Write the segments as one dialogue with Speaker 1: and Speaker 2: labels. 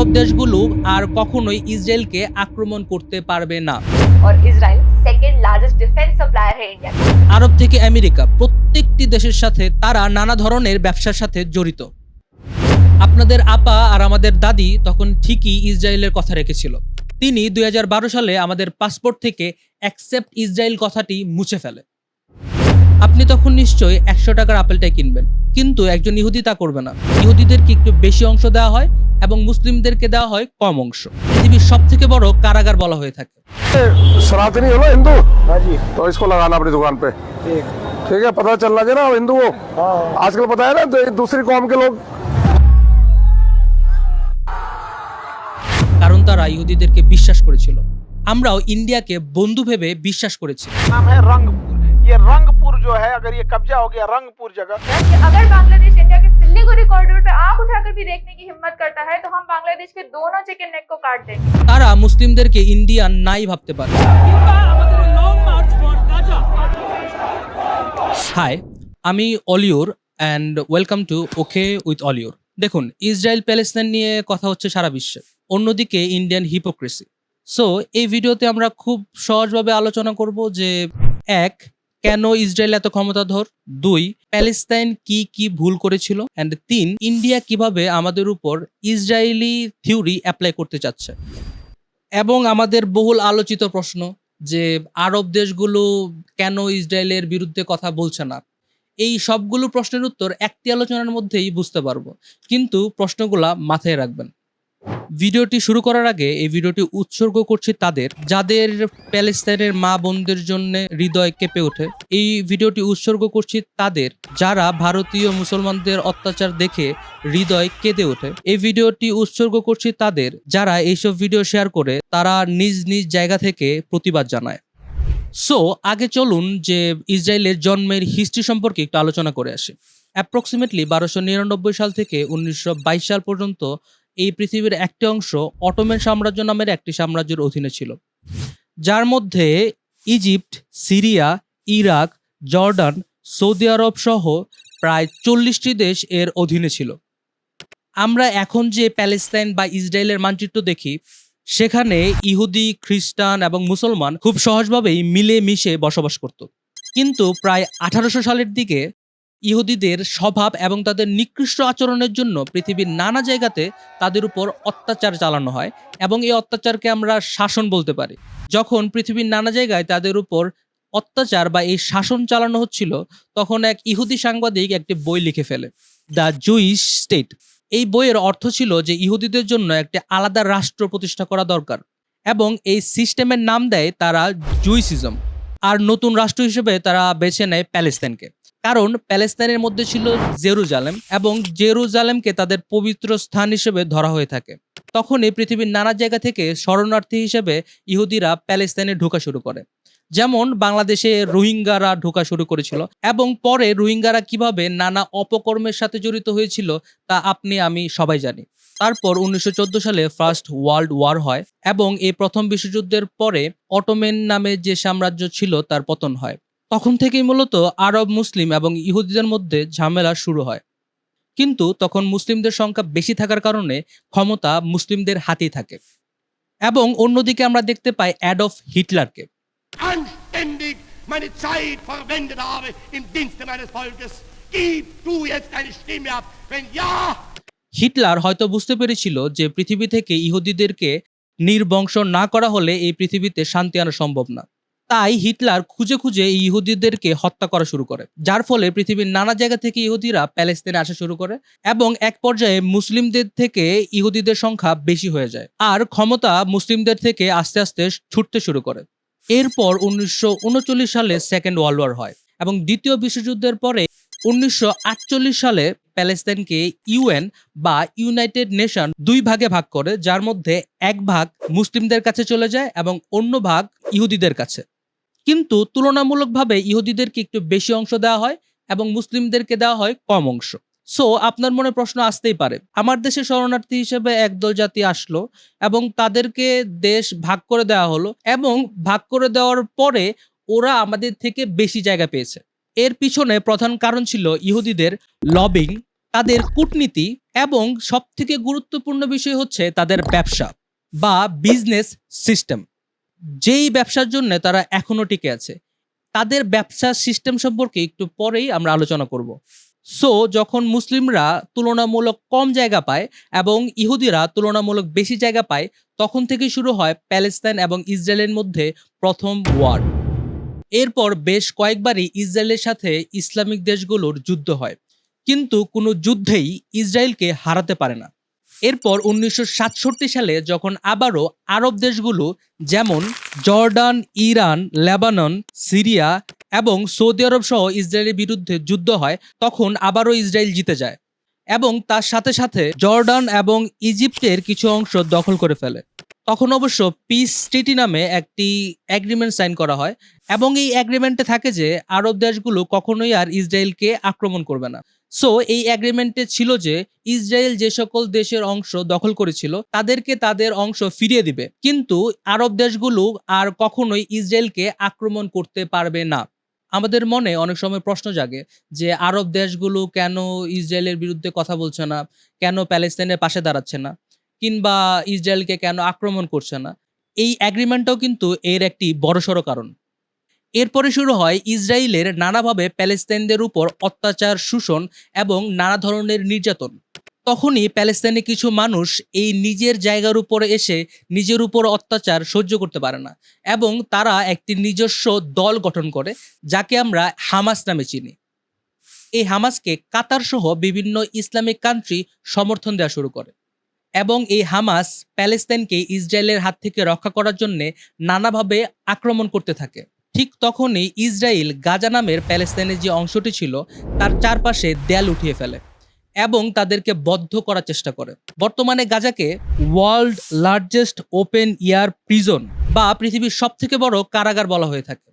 Speaker 1: আরব দেশগুলো আর কখনোই ইসরায়েলকে আক্রমণ করতে পারবে না। আরব থেকে আমেরিকা প্রত্যেকটি দেশের সাথে তারা নানা ধরনের ব্যবসার সাথে জড়িত। আপনাদের আপা আর আমাদের দাদি তখন ঠিকই ইসরায়েলের কথা রেখেছিল। তিনি দুই হাজার বারো সালে আমাদের পাসপোর্ট থেকে অ্যাকসেপ্ট ইসরায়েল কথাটি মুছে ফেলে। আপনি তখন নিশ্চয়ই একশো টাকার আপেলটাই কিনবেন কিন্তু একজন ইহুদি তা করবে না ইহুদিদেরকে একটু বেশি অংশ দেওয়া হয় এবং মুসলিমদেরকে দেওয়া হয় কম অংশ পৃথিবীর সব থেকে বড় কারাগার বলা হয়ে থাকে
Speaker 2: सनातनी हो ना हिंदू हाँ जी तो इसको लगाना अपनी दुकान पे ठीक ठीक है पता चलना चाहिए ना हिंदू हो आजकल पता है ना तो दूसरी कौम के लोग
Speaker 1: কারণ তারা ইহুদিদেরকে বিশ্বাস করেছিল আমরাও ইন্ডিয়াকে বন্ধু ভেবে বিশ্বাস করেছি
Speaker 3: नाम है रंगपुर ये रंगपुर जो है अगर ये कब्जा हो गया रंगपुर जगह
Speaker 4: कि अगर बांग्लादेश इंडिया के सिल्लीगुड़ी कॉरिडोर पे आंख उठाकर भी देखने की हिम्मत करता है तो हम बांग्लादेश के दोनों चिकन नेक को काट देंगे
Speaker 1: তারা মুসলিমদেরকে ইন্ডিয়ান নাই ভাবতে পারে হাই আমি অলিওর and welcome to okay with অলিওর দেখুন ইসরায়েল প্যালেস্তাইন নিয়ে কথা হচ্ছে সারা বিশ্বে অন্যদিকে ইন্ডিয়ান হিপোক্রেসি সো এই ভিডিওতে আমরা খুব সহজভাবে আলোচনা করব যে এক কেন ইসরায়েল এত ক্ষমতাধর? দুই, প্যালেস্তাইন কি কি ভুল করেছিল? অ্যান্ড তিন, ইন্ডিয়া কীভাবে আমাদের উপর ইসরায়েলি থিওরি অ্যাপ্লাই করতে চাচ্ছে? এবং আমাদের বহুল আলোচিত প্রশ্ন যে আরব দেশগুলো কেন ইসরায়েলের বিরুদ্ধে কথা বলছে না? এই সবগুলো প্রশ্নের উত্তর একটি আলোচনার মধ্যেই বুঝতে পারব। কিন্তু প্রশ্নগুলা মাথায় রাখবেন। ভিডিওটি শুরু করার আগে এই ভিডিওটি উৎসর্গ করছি তাদের, যাদের প্যালেস্তাইনের মা বোনদের জন্য হৃদয় কেঁপে ওঠে। এই ভিডিওটি উৎসর্গ করছি তাদের, যারা ভারতীয় মুসলমানদের অত্যাচার দেখে হৃদয় কেঁদে ওঠে। এই ভিডিওটি উৎসর্গ করছি তাদের, যারা এইসব ভিডিও শেয়ার করে তারা নিজ নিজ জায়গা থেকে প্রতিবাদ জানায়। সো, আগে চলুন যে ইসরায়েলের জন্মের হিস্ট্রি সম্পর্কে একটু আলোচনা করে আসি। অ্যাপ্রক্সিমেটলি বারোশো নিরানব্বই সাল থেকে উনিশশো বাইশ সাল পর্যন্ত এই পৃথিবীর একটি অংশ অটোমেন সাম্রাজ্য নামের একটি সাম্রাজ্যের অধীনে ছিল। যার মধ্যে Egypt, Syria, Iraq, Jordan, Saudi Arabia সহ প্রায় চল্লিশটি দেশ এর অধীনে ছিল। আমরা এখন যে প্যালেস্তাইন বা ইসরায়েলের মানচিত্র দেখি, সেখানে ইহুদি, খ্রিস্টান এবং মুসলমান খুব সহজভাবেই মিলে মিশে বসবাস করত। কিন্তু প্রায় আঠারোশো সালের দিকে ইহুদিদের স্বভাব এবং তাদের নিকৃষ্ট আচরণের জন্য পৃথিবীর নানা জায়গাতে তাদের উপর অত্যাচার চালানো হয় এবং এই অত্যাচারকে আমরা শাসন বলতে পারি। যখন পৃথিবীর নানা জায়গায় তাদের উপর অত্যাচার বা এই শাসন চালানো হচ্ছিল, তখন এক ইহুদি সাংবাদিক একটি বই লিখে ফেলে, দ্য জুইশ স্টেট এই বইয়ের অর্থ ছিল যে ইহুদিদের জন্য একটি আলাদা রাষ্ট্র প্রতিষ্ঠা করা দরকার এবং এই সিস্টেমের নাম দেয় তারা জুইসিজম। আর নতুন রাষ্ট্র হিসেবে তারা বেছে নেয় প্যালেস্তাইনকে। কারণ প্যালেস্তাইনের মধ্যে ছিল জেরুজালেম এবং জেরুজালেমকে তাদের পবিত্র স্থান হিসেবে ধরা হয়ে থাকে। তখনই পৃথিবীর নানা জায়গা থেকে শরণার্থী হিসেবে ইহুদিরা প্যালেস্তাইনে ঢোকা শুরু করে। যেমন বাংলাদেশে রোহিঙ্গারা ঢোকা শুরু করেছিল এবং পরে রোহিঙ্গারা কীভাবে নানা অপকর্মের সাথে জড়িত হয়েছিল তা আপনি, আমি সবাই জানি। তারপর উনিশশো চোদ্দ সালে ফার্স্ট ওয়ার্ল্ড ওয়ার হয় এবং এই প্রথম বিশ্বযুদ্ধের পরে অটোমেন নামে যে সাম্রাজ্য ছিল তার পতন হয়। তখন থেকেই মূলত আরব মুসলিম এবং ইহুদিদের মধ্যে ঝামেলা শুরু হয় কিন্তু তখন মুসলিমদের সংখ্যা বেশি থাকার কারণে ক্ষমতা মুসলিমদের হাতেই থাকে এবং অন্যদিকে আমরা দেখতে পাই অ্যাডলফ হিটলারকে
Speaker 5: meine Zeit verwendet habe im Dienste meines Volkes. Gib du jetzt deine Stimme ab. Wenn ja,
Speaker 1: Hitler হয়তো বুঝতে পেরেছিল যে পৃথিবী থেকে ইহুদিদেরকে নির্বংশ না করা হলে এই পৃথিবীতে শান্তি আনা সম্ভব না তাই হিটলার খুঁজে খুঁজে ইহুদিদেরকে হত্যা করা শুরু করে, যার ফলে পৃথিবীর নানা জায়গা থেকে ইহুদিরা প্যালেস্তিনে আসা শুরু করে এবং এক পর্যায়ে মুসলিমদের থেকে ইহুদিদের সংখ্যা বেশি হয়ে যায় আর ক্ষমতা মুসলিমদের থেকে আস্তে আস্তে ছুটতে শুরু করে। এরপর উনিশশো উনচল্লিশ সালে সেকেন্ড ওয়ার্ল্ড ওয়ার হয় এবং দ্বিতীয় বিশ্বযুদ্ধের পরে উনিশশো আটচল্লিশ সালে প্যালেস্তাইনকে ইউএন বা ইউনাইটেড নেশন দুই ভাগে ভাগ করে, যার মধ্যে এক ভাগ মুসলিমদের কাছে চলে যায় এবং অন্য ভাগ ইহুদিদের কাছে। কিন্তু তুলনামূলকভাবে ইহুদিদেরকে একটু বেশি অংশ দেওয়া হয় এবং মুসলিমদেরকে দেওয়া হয় কম অংশ। সো আপনার মনে প্রশ্ন আসতেই পারে, আমার দেশে শরণার্থী হিসেবে একদল জাতি আসলো এবং তাদেরকে দেশ ভাগ করে দেওয়া হলো এবং ভাগ করে দেওয়ার পরে ওরা আমাদের থেকে বেশি জায়গা পেয়েছে। এর পিছনে প্রধান কারণ ছিল ইহুদিদের লবিং তাদের কূটনীতি এবং সবথেকে গুরুত্বপূর্ণ বিষয় হচ্ছে তাদের ব্যবসা বা বিজনেস সিস্টেম যেই ব্যবসার জন্য তারা এখনও টিকে আছে, তাদের ব্যবসার সিস্টেম সম্পর্কে একটু পরেই আমরা আলোচনা করব। সো যখন মুসলিমরা তুলনামূলক কম জায়গা পায় এবং ইহুদিরা তুলনামূলক বেশি জায়গা পায়, তখন থেকে শুরু হয় প্যালেস্তাইন এবং ইসরায়েলের মধ্যে প্রথম ওয়ার এরপর বেশ কয়েকবারই ইসরায়েলের সাথে ইসলামিক দেশগুলোর যুদ্ধ হয়। কিন্তু কোনো যুদ্ধেই ইসরায়েলকে হারাতে পারে না। এরপর উনিশশো সাতষট্টি সালে যখন আবারও আরব দেশগুলো যেমন জর্ডান, ইরান, লেবানন, সিরিয়া এবং সৌদি আরব সহ ইসরায়েলের বিরুদ্ধে যুদ্ধ হয়, তখন আবারও ইসরায়েল জিতে যায় এবং তার সাথে সাথে জর্ডান এবং ইজিপ্টের কিছু অংশ দখল করে ফেলে। তখন অবশ্য পিস ট্রিটি নামে একটি অ্যাগ্রিমেন্ট সাইন করা হয় এবং এই অ্যাগ্রিমেন্টে থাকে যে আরব দেশগুলো কখনোই আর ইসরায়েলকে আক্রমণ করবে না। সো এই অ্যাগ্রিমেন্টে ছিল যে ইসরায়েল যে সকল দেশের অংশ দখল করেছিল, তাদেরকে তাদের অংশ ফিরিয়ে দিবে। কিন্তু আরব দেশগুলো আর কখনোই ইসরায়েলকে আক্রমণ করতে পারবে না। আমাদের মনে অনেক সময় প্রশ্ন জাগে যে আরব দেশগুলো কেন ইসরায়েলের বিরুদ্ধে কথা বলছে না? কেন প্যালেস্তাইনের পাশে দাঁড়াচ্ছে না? কিংবা ইসরায়েলকে কেন আক্রমণ করছে না? এই অ্যাগ্রিমেন্টটাও কিন্তু এর একটি বড়সড় কারণ। এরপরে শুরু হয় ইসরায়েলের নানাভাবে প্যালেস্তাইনদের উপর অত্যাচার, শোষণ এবং নানা ধরনের নির্যাতন। তখনই প্যালেস্তাইনে কিছু মানুষ এই নিজের জায়গার উপরে এসে নিজের উপর অত্যাচার সহ্য করতে পারে না এবং তারা একটি নিজস্ব দল গঠন করে, যাকে আমরা হামাস নামে চিনি। এই হামাসকে কাতার সহ বিভিন্ন ইসলামিক কান্ট্রি সমর্থন দেওয়া শুরু করে এবং এই হামাস প্যালেস্তাইনকে ইসরায়েলের হাত থেকে রক্ষা করার জন্যে নানাভাবে আক্রমণ করতে থাকে। ঠিক তখনই ইসরায়েল গাজা নামের প্যালেস্তাইনের যে অংশটি ছিল, তার চারপাশে দেয়াল উঠিয়ে ফেলে এবং তাদেরকে বদ্ধ করার চেষ্টা করে। বর্তমানে গাজাকে world largest open air prison বা পৃথিবীর সব থেকে বড় কারাগার বলা হয়ে থাকে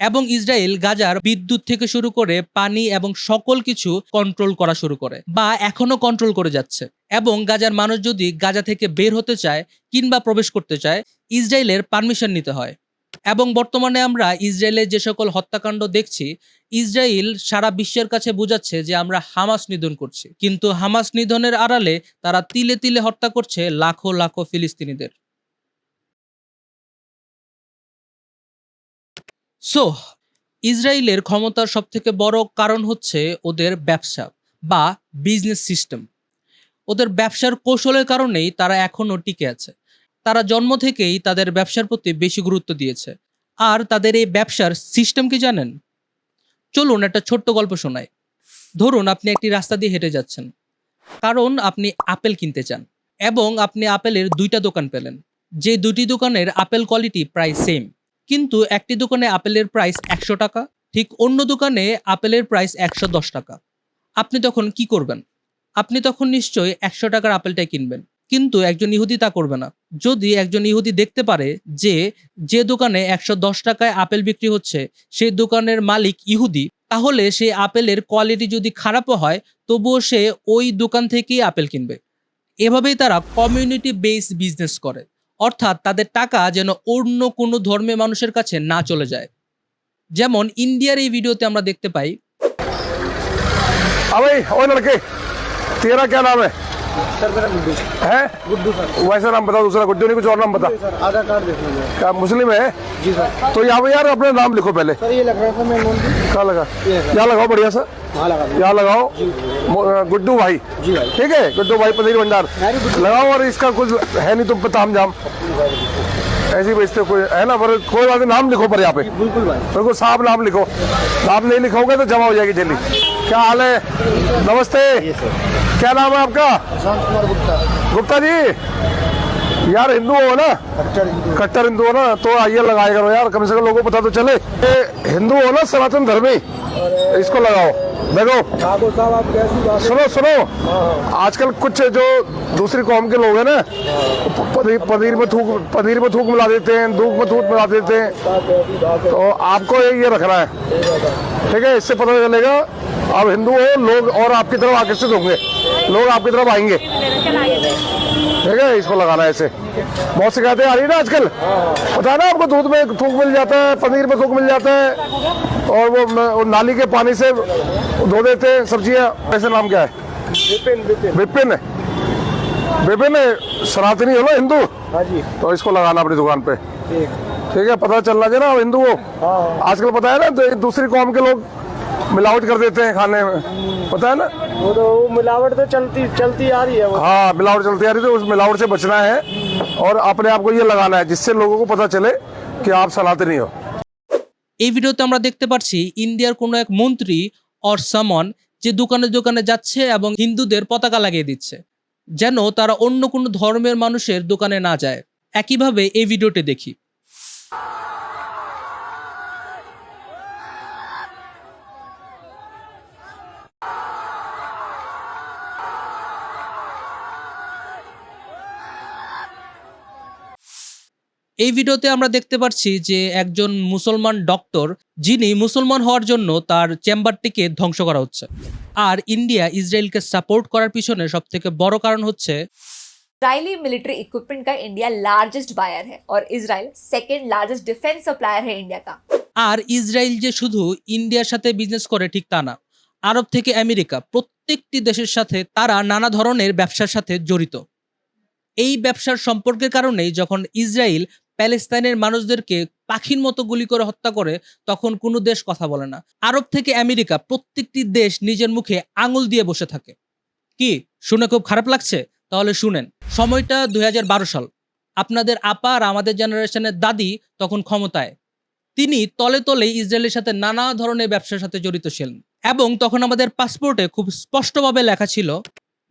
Speaker 1: এবং ইসরায়েল গাজার বিদ্যুৎ থেকে শুরু করে পানি এবং সকল কিছু কন্ট্রোল করা শুরু করে বা এখনও কন্ট্রোল করে যাচ্ছে এবং গাজার মানুষ যদি গাজা থেকে বের হতে চায় কিংবা প্রবেশ করতে চায়, ইসরায়েলের পারমিশন নিতে হয়। এবং বর্তমানে আমরা ইসরায়েলের যে সকল হত্যাকাণ্ড দেখছি, ইসরায়েল সারা বিশ্বের কাছে বোঝাচ্ছে যে আমরা হামাস নিধন করছি। কিন্তু হামাস নিধনের আড়ালে তারা তিলে তিলে হত্যা করছে লাখো লাখো ফিলিস্তিনিদের। সো, ইসরায়েলের ক্ষমতার সব থেকে বড় কারণ হচ্ছে ওদের ব্যবসা বা বিজনেস সিস্টেম ওদের ব্যবসার কৌশলের কারণেই তারা এখনও টিকে আছে। তারা জন্ম থেকেই তাদের ব্যবসার প্রতি বেশি গুরুত্ব দিয়েছে। আর তাদের এই ব্যবসার সিস্টেম কি জানেন? চলুন একটা ছোট্ট গল্প শোনাই। ধরুন আপনি একটি রাস্তা দিয়ে হেঁটে যাচ্ছেন। কারণ আপনি আপেল কিনতে চান এবং আপনি আপেলের দুইটা দোকান পেলেন। যে দুটি দোকানের আপেল কোয়ালিটি প্রায় সেম কিন্তু একটি দোকানে আপেলের প্রাইস একশো টাকা, ঠিক অন্য দোকানে আপেলের প্রাইস একশো দশ টাকা। আপনি তখন কি করবেন? আপনি তখন নিশ্চয়ই একশো টাকার আপেলটাই কিনবেন। কিন্তু একজন ইহুদি তা করবে না। যদি একজন ইহুদি দেখতে পারে যে যে দোকানে একশো দশ টাকায় আপেল বিক্রি হচ্ছে, সেই দোকানের মালিক ইহুদি, তাহলে সেই আপেলের কোয়ালিটি যদি খারাপও হয়, তবুও সে ওই দোকান থেকেই আপেল কিনবে। এভাবেই তারা কমিউনিটি বেস বিজনেস করে। অর্থাৎ তাদের টাকা যেন অন্য কোনো ধর্মের মানুষের কাছে না চলে যায়। যেমন ইন্ডিয়ার এই ভিডিওতে আমরা দেখতে পাই।
Speaker 2: তেরা है
Speaker 6: सर मेरा गुड्डू।
Speaker 2: है?
Speaker 6: गुड्डू सर।
Speaker 2: वैसा नाम बता दूसरा गुड्डू नहीं कुछ और नाम बता।
Speaker 6: आधार कार्ड देख
Speaker 2: क्या मुस्लिम है?
Speaker 6: जी सर।
Speaker 2: तो यहाँ पे यार अपने नाम लिखो पहले।
Speaker 6: सर ये लग रहा था मैं
Speaker 2: कहाँ लगा?
Speaker 6: ये।
Speaker 2: यहाँ लगाओ बढ़िया सा
Speaker 6: वहाँ
Speaker 2: यहाँ लगाओ। गुड्डू भाई।
Speaker 6: जी भाई।
Speaker 2: ठीक है? गुड्डू भाई पनीर भंडार। लगाओ और इसका कुछ है नहीं तुम पे ताम जाम। ऐसी बेचते कोई है ना पर कोई बात नाम लिखो पर यहाँ पे।
Speaker 6: बिल्कुल भाई।
Speaker 2: बिल्कुल साफ़ नाम लिखो। नाम नहीं लिखोगे तो जमा हो जाएगी जल्दी क्या हाल है? नमस्ते। क्या नाम है आपका?
Speaker 6: प्रशांत कुमार गुप्ता
Speaker 2: गुप्ता जी। यार, हिंदू हो ना?
Speaker 6: कट्टर हिंदू
Speaker 2: कट्टर हिंदू हो ना? तो आइए लगाया करो यार। कम से कम लोगों को पता तो चले। हिंदू हो ना, सनातन धर्मी? इसको लगाओ। देखो।
Speaker 6: साहब आप कैसी
Speaker 2: सुनो सुनो। आजकल कुछ जो दूसरी कौम के लोग हैं ना पनीर पनीर में थूक, पनीर में थूक मिला देते हैं, दूध में दूध मिला देते हैं। तो आपको ये रखना है। ठीक है, इससे पता चलेगा आप हिंदू हो लोग और आपकी तरफ़ आकर्षित होंगे। लोग आपकी तरफ़ आएँगे। ठीक है इसको लगाना है ऐसे। बहुत शिकायतें आ रही है ना आजकल। पता है ना आपको दूध में थूक मिल जाता है पनीर में थूक मिल जाता है और वो, नाली के पानी से धो देते हैं सब्ज़ियाँ। ऐसे नाम क्या है?
Speaker 6: विपिन विपिन।
Speaker 2: विपिन है। सनातनी हो ना हिंदू?
Speaker 6: हाँ
Speaker 2: तो इसको लगाना अपनी दुकान पे।
Speaker 6: ठीक।
Speaker 2: है पता चलना चाहिए ना हिंदू हो।
Speaker 6: हाँ
Speaker 2: आजकल पता है ना तो दूसरी कौम के लोग मिलावट कर देते हैं खाने में पता है ना
Speaker 6: वो तो वो मिलावट तो चलती चलती आ रही है वो
Speaker 2: हाँ मिलावट चलती आ रही है तो उस मिलावट से बचना है और अपने आप को ये लगाना है जिससे लोगों को पता चले कि आप सनातनी हो
Speaker 1: এই ভিডিওতে আমরা দেখতে পাচ্ছি ইন্ডিয়ার কোনো এক মন্ত্রী অর সামন যে দোকানে দোকানে যাচ্ছে এবং হিন্দুদের পতাকা লাগিয়ে দিচ্ছে যেন তারা অন্য কোনো ধর্মের মানুষের দোকানে না যায় একইভাবে এই ভিডিওটি দেখি এই ভিডিওতে আমরা দেখতে পাচ্ছি যে একজন মুসলমান ডক্টর যিনি মুসলমান হওয়ার জন্য তার চেম্বারটিকে ধ্বংস করা হচ্ছে আর ইন্ডিয়া ইসরায়েলকে সাপোর্ট করার পিছনে সব থেকে বড় কারণ হচ্ছে
Speaker 7: इसराइली मिलिट्री इक्विपमेंट का इंडिया लार्जेस्ट बायर है और Israel second largest defence supplier है इंडिया का
Speaker 1: আর ইসরায়েল যে শুধু ইন্ডিয়ার সাথে বিজনেস করে ঠিক তা না আরব থেকে আমেরিকা প্রত্যেকটি দেশের সাথে তারা নানা ধরনের ব্যবসার সাথে জড়িত এই ব্যবসার সম্পর্কের কারণেই যখন ইসরায়েল প্যালেস্তাইনের মানুষদেরকে পাখির মতো গুলি করে হত্যা করে, তখন কোনো দেশ কথা বলে না। আরব থেকে আমেরিকা প্রত্যেকটি দেশ নিজের মুখে আঙুল দিয়ে বসে থাকে। কি? শুনে খুব খারাপ লাগছে? তাহলে শুনেন। সময়টা দুই হাজার বারো সাল। আপনাদের আপা আর আমাদের জেনারেশনের দাদি তখন ক্ষমতায়। তিনি তলে তলে ইসরায়েলের সাথে নানা ধরনের ব্যবসার সাথে জড়িত ছিলেন। এবং তখন আমাদের পাসপোর্টে খুব স্পষ্টভাবে লেখা ছিল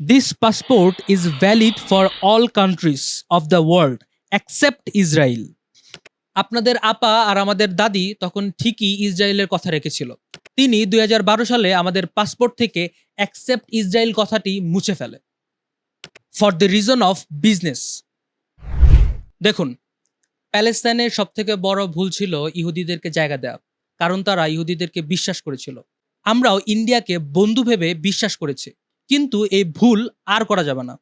Speaker 1: this passport is valid for all countries of the world except Israel আপনাদের আপা আর আমাদের দাদি তখন ঠিকই ইসরায়েলের কথা রেখেছিল। তিনি দুই হাজার বারো সালে আমাদের পাসপোর্ট থেকে অ্যাকসেপ্ট ইসরায়েল কথাটি মুছে ফেলে। For the reason of business দেখুন, প্যালেস্তাইনের সব থেকে বড় ভুল ছিল ইহুদিদেরকে জায়গা দেওয়া কারণ তারা ইহুদিদেরকে বিশ্বাস করেছিল। আমরাও ইন্ডিয়াকে বন্ধু ভেবে বিশ্বাস করেছি। কিন্তু এই ভুল আর করা যাবে না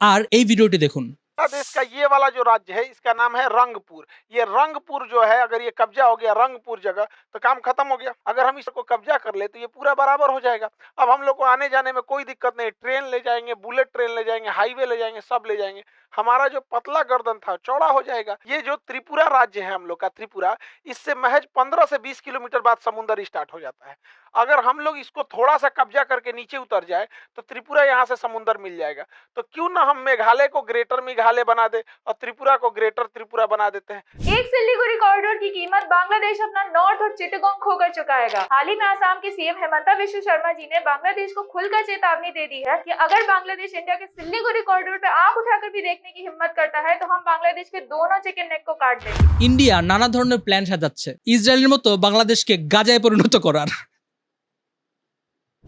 Speaker 1: আর এই ভিডিওটি দেখুন
Speaker 3: देश का ये वाला जो राज्य है इसका नाम है रंगपुर ये रंगपुर जो है अगर ये कब्जा हो गया रंगपुर जगह तो काम खत्म हो गया अगर हम इसको कब्जा कर ले तो ये पूरा बराबर हो जाएगा अब हम लोग को आने जाने में कोई दिक्कत नहीं ट्रेन ले जाएंगे बुलेट ट्रेन ले जाएंगे हाईवे ले जाएंगे सब ले जाएंगे हमारा जो पतला गर्दन था, चौड़ा हो जाएगा। ये जो त्रिपुरा राज्य है हम लोग का, त्रिपुरा, इससे महज पंद्रह से बीस किलोमीटर बाद समुंदर स्टार्ट हो जाता है। अगर हम लोग इसको थोड़ा सा कब्जा करके नीचे उतर जाए तो त्रिपुरा यहाँ से समुंदर मिल जाएगा। तो क्यों ना हम मेघालय को ग्रेटर मेघालय बना दे और त्रिपुरा को ग्रेटर त्रिपुरा बना देते हैं।
Speaker 4: एक सिल्लीगुड़ी कॉरिडोर की कीमत बांग्लादेश अपना नॉर्थ और चिटगोंग खोकर चुकाएगा। हाल ही में आसाम के सीएम हेमंता विश्व शर्मा जी ने बांग्लादेश को खुलकर चेतावनी दे दी है की अगर बांग्लादेश इंडिया के सिल्लीगुड़ी कॉरिडोर पे आँख उठाकर भी देखने की हिम्मत करता है तो हम बांग्लादेश के दोनों चिकन नेक को काट देंगे
Speaker 1: ইন্ডিয়া নানা ধরনের প্ল্যান সাজাচ্ছে ইসরায়েলের মতো বাংলাদেশকে গাজায় পরিণত করার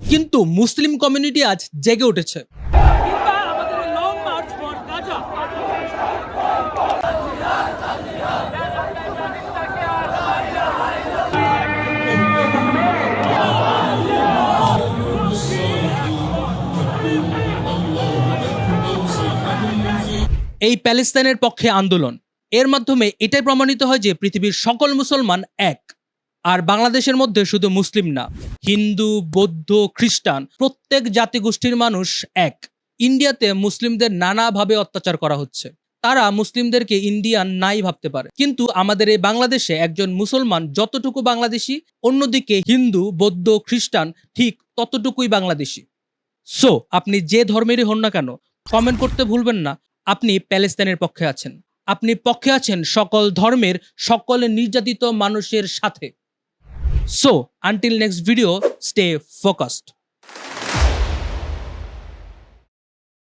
Speaker 1: কিন্তু মুসলিম কমিউনিটি আজ জেগে উঠেছে এই প্যালেস্তাইনের পক্ষে আন্দোলন। এর মাধ্যমে এটাই প্রমাণিত হয় যে পৃথিবীর সকল মুসলমান এক, আর বাংলাদেশের মধ্যে শুধু মুসলিম না, হিন্দু, বৌদ্ধ, খ্রিস্টান, প্রত্যেক জাতিগোষ্ঠীর মানুষ এক। ইন্ডিয়াতে মুসলিমদের নানাভাবে অত্যাচার করা হচ্ছে। তারা মুসলিমদেরকে ইন্ডিয়ান নাই ভাবতে পারে। কিন্তু আমাদের এই বাংলাদেশে একজন মুসলমান যতটুকু বাংলাদেশি, অন্যদিকে হিন্দু, বৌদ্ধ, খ্রিস্টান ঠিক ততটুকুই বাংলাদেশি। সো, আপনি যে ধর্মেরই হন না কেন কমেন্ট করতে ভুলবেন না। আপনি প্যালেস্তানের পক্ষে আছেন। আপনি পক্ষে আছেন সকল ধর্মের, সকল নির্যাতিত মানুষের সাথে। So until next video stay focused